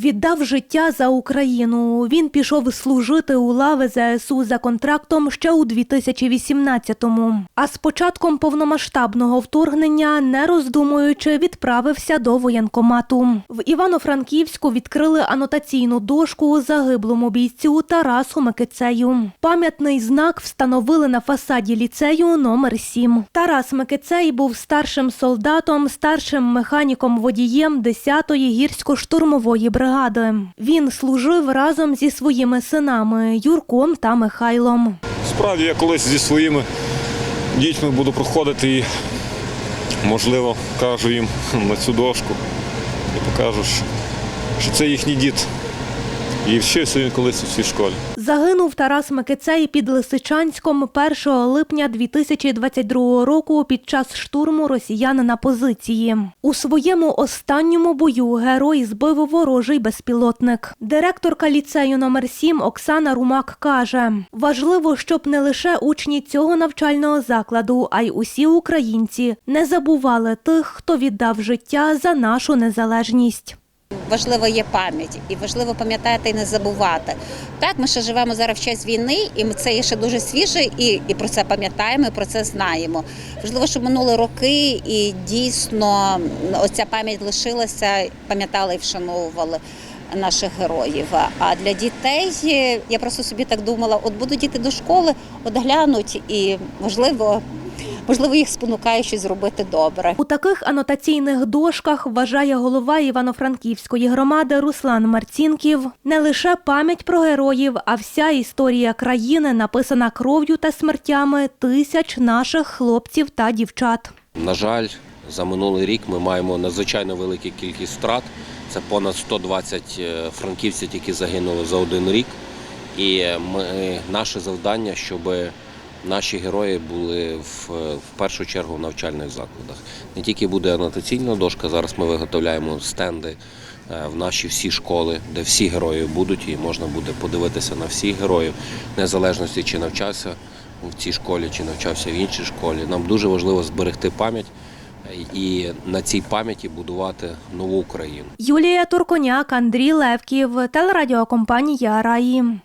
Віддав життя за Україну. Він пішов служити у лави ЗСУ за контрактом ще у 2018-му. А з початком повномасштабного вторгнення, не роздумуючи, відправився до воєнкомату. В Івано-Франківську відкрили анотаційну дошку загиблому бійцю Тарасу Микицею. Пам'ятний знак встановили на фасаді ліцею номер 7. Тарас Микицей був старшим солдатом, старшим механіком-водієм 10-ї гірсько-штурмової бригади. Він служив разом зі своїми синами Юрком та Михайлом. Справді я колись зі своїми дітьми буду проходити і, можливо, кажу їм на цю дошку і покажу, що це їхній дід. І вчився він колись у цій школі. Загинув Тарас Микицей під Лисичанськом 1 липня 2022 року під час штурму росіян на позиції. У своєму останньому бою герой збив ворожий безпілотник. Директорка ліцею номер 7 Оксана Румак каже: важливо, щоб не лише учні цього навчального закладу, а й усі українці не забували тих, хто віддав життя за нашу незалежність. Важлива є пам'ять, і важливо пам'ятати і не забувати. Так, ми ще живемо зараз в час війни, і це є ще дуже свіже, і, і про це пам'ятаємо, і про це знаємо. Важливо, щоб минули роки, і дійсно оця пам'ять лишилася, пам'ятали і вшановували наших героїв. А для дітей е, я просто собі так думала: от будуть діти до школи, от глянуть, і можливо, можливо, їх спонукає щось зробити добре. У таких анотаційних дошках вважає голова Івано-Франківської громади Руслан Марцінків не лише пам'ять про героїв, а вся історія країни написана кров'ю та смертями тисяч наших хлопців та дівчат. На жаль, за минулий рік ми маємо надзвичайно велику кількість втрат. Це понад 120 е, франківців, які загинули за один рік. І ми, наше завдання, щоб наші герої були в, в першу чергу в навчальних закладах. Не тільки буде анотаційна дошка, зараз ми виготовляємо стенди е, в наші всі школи, де всі герої будуть, і можна буде подивитися на всіх героїв, незалежності чи навчався в цій школі, чи навчався в іншій школі. Нам дуже важливо зберегти пам'ять е, і на цій пам'яті будувати нову Україну. Юлія Турконяк, Андрій Левків, телерадіокомпанія Раї.